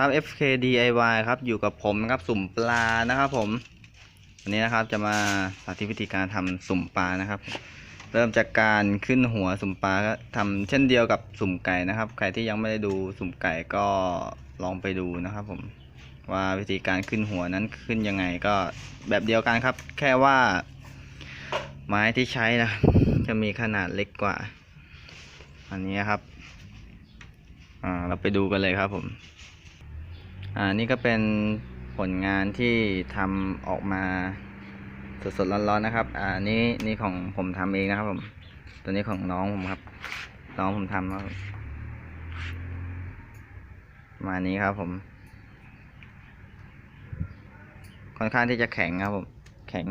ครับ FK DIY ครับอยู่กับผมนะครับสุ่มปลานะครับผมวันนี้นะครับจะมาสาธิตวิธีการทำสุ่มปลานะครับ เริ่มจากการขึ้นหัวสุ่มปลาก็ทำเช่นเดียวกับสุ่มไก่นะครับ ใครที่ยังไม่ได้ดูสุ่มไก่ก็ลองไปดูนะครับ ผมว่าวิธีการขึ้นหัวนั้นขึ้นยังไงก็แบบเดียวกันครับ แค่ว่า ไม้ที่ใช้นะจะมีขนาดเล็กกว่า อันนี้ครับ อ่าเราไปดูกันเลยครับผม อ่านี่ก็เป็นผลงานที่ทำออกมาสดๆร้อนๆนะครับ อ่านี่นี่ของผมทำเองนะครับผม ตัวนี้ของน้องผมครับ น้องผมทำครับมานี้ครับผม ค่อนข้างที่จะแข็งครับผม แข็ง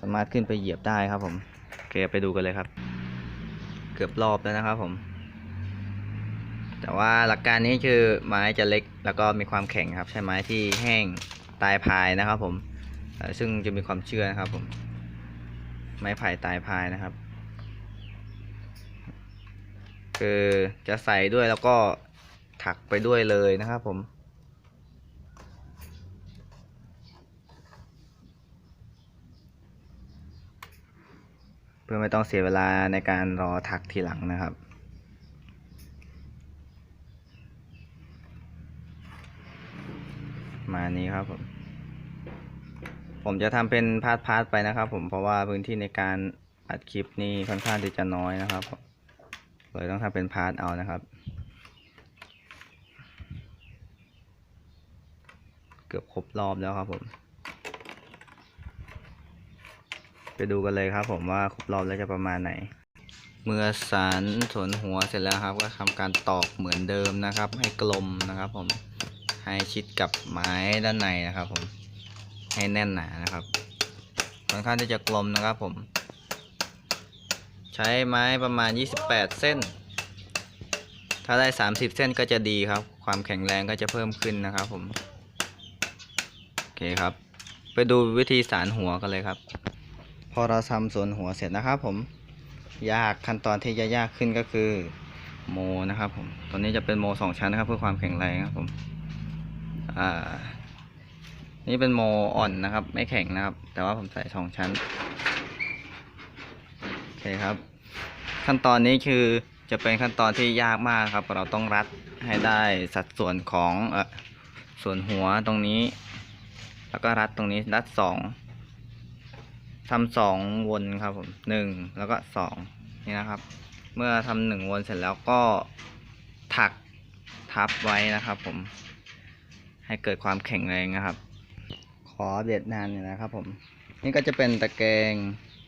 สามารถขึ้นไปเหยียบได้ครับผม โอเคไปดูกันเลยครับ เกือบรอบแล้วนะครับผม แต่ว่าหลักการนี้คือไม้จะเล็กแล้วก็มีความแข็งครับ ใช้ไม้ที่แห้งตายพายนะครับ ผมซึ่งจะมีความเชื่อนะครับผมไม้ไผ่ตายพายนะครับ คือจะใส่ด้วยแล้วก็ถักไปด้วยเลยนะครับผมเพื่อไม่ต้องเสียเวลาในการรอถักทีหลังนะครับ มานี้ครับผม ผมจะทำเป็นพาร์ทพาร์ทไปนะครับ ผมเพราะว่าพื้นที่ในการอัดคลิปนี่ค่อนข้างที่จะน้อยนะครับผมเลยต้องทำเป็นพาร์ทเอานะครับ เกือบครบรอบแล้วครับผม ไปดูกันเลยครับ ผมว่าครบรอบแล้วจะประมาณไหนเมื่อสารสนหัวเสร็จแล้วครับ ก็ทำการตอกเหมือนเดิมนะครับ ให้กลมนะครับผม ให้ชิดกับไม้ด้านในนะครับ ผมให้แน่นหนานะครับค่อนข้างที่จะกลมนะครับผม ใช้ไม้ประมาณ 28 เส้น ถ้าได้ 30 เส้นก็จะดีครับ ความแข็งแรงก็จะเพิ่มขึ้นนะครับ ผมโอเคครับ ไปดูวิธีสารหัวกันเลยครับ พอเราทำส่วนหัวเสร็จนะครับผมยากขั้นตอนที่จะยากขึ้นก็คือโมนะครับผมตัวนี้จะเป็นโมสองชั้นนะครับ เพื่อความแข็งแรงครับผม อ่า นี่เป็นโมอ่อนนะครับ ไม่แข็งนะครับ แต่ว่าผมใส่สองชั้น โอเคครับ ขั้นตอนนี้คือจะเป็นขั้นตอนที่ยากมากครับ เราต้องรัดให้ได้สัดส่วนของอส่วนหัวตรงนี้ แล้วก็รัดตรงนี้รัดสองทำสองวนครับผมหนึ่งแล้วก็สองนี่นะครับ เมื่อทำหนึ่งวนเสร็จแล้วก็ถักทับไว้นะครับผม ให้เกิดความแข็งแรงนะครับ ขอเด็ดนานอยู่นะครับ ผม นี่ก็จะเป็นตะแกรง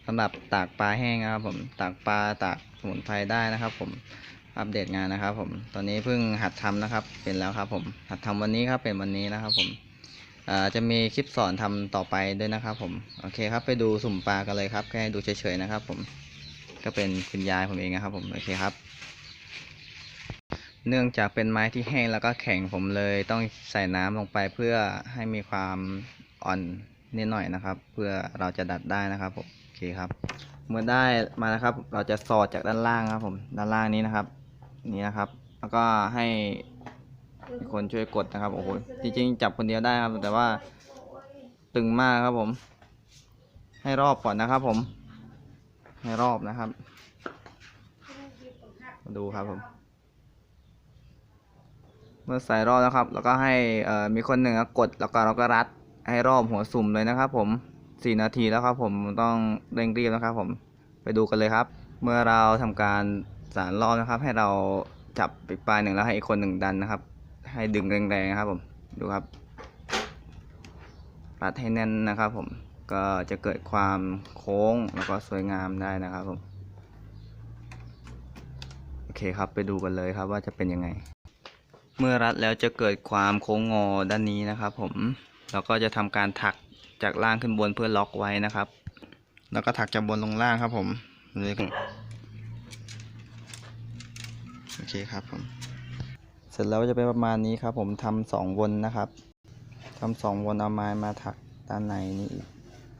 สำหรับตากปลาแห้งนะครับ ผมตากปลาตากสมุนไพรได้นะครับ ผมอัปเดตงานนะครับ ผมตอนนี้เพิ่งหัดทำนะครับ เป็นแล้วครับ ผมหัดทำวันนี้ครับเป็นวันนี้นะครับ ผมจะมีคลิปสอนทำต่อไปด้วยนะครับ ผมโอเคครับ ไปดูสุ่มปลากันเลยครับ แค่ดูเฉยๆนะครับ ผมก็เป็นคุณยายผมเองนะครับ ผมโอเคครับ เนื่องจากเป็นไม้ที่แห้งแล้วก็แข็งผมเลยต้องใส่น้ำลงไปเพื่อให้มีความอ่อนนิดหน่อยนะครับ เพื่อเราจะดัดได้นะครับผมโอเคครับ เมื่อได้มานะครับ เราจะสอดจากด้านล่างครับ ผมด้านล่างนี้นะครับ นี่นะครับ แล้วก็ให้คนช่วยกดนะครับโอ้โหจริงๆจับคนเดียวได้ครับ แต่ว่าตึงมากครับผม ให้รอบก่อนนะครับผม ให้รอบนะครับมาดูครับผม เมื่อใส่รอบแล้วครับ แล้วก็ให้มีคนหนึ่งกดแล้วก็เราก็รัดให้รอบหัวสุ่มเลยนะครับ ผมสี่นาทีแล้วครับ ผมต้องเร่งรีบนะครับ ผมไปดูกันเลยครับ เมื่อเราทำการสารรอบนะครับ ให้เราจับอีกปลายหนึ่งแล้วให้อีกคนหนึ่งดันนะครับ ให้ดึงแรงๆนะครับ ผมดูครับรัดให้แน่นนะครับ ผมก็จะเกิดความโค้งแล้วก็สวยงามได้นะครับผมโอเคครับไปดูกันเลยครับว่าจะเป็นยังไง เมื่อรัดแล้วจะเกิดความโค้งงอด้านนี้นะครับ ผมแล้วก็จะทำการถักจากล่างขึ้นบนเพื่อล็อกไว้นะครับ แล้วก็ถักจากบนลงล่างครับผมเลยโอเคครับผม เสร็จแล้วจะเป็นประมาณนี้ครับ ผมทำสองวนนะครับทำสองวนเอาไม้มาถักด้านในนี้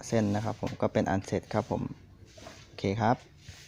เส้นนะครับ ผมก็เป็นอันเสร็จครับผม โอเคครับ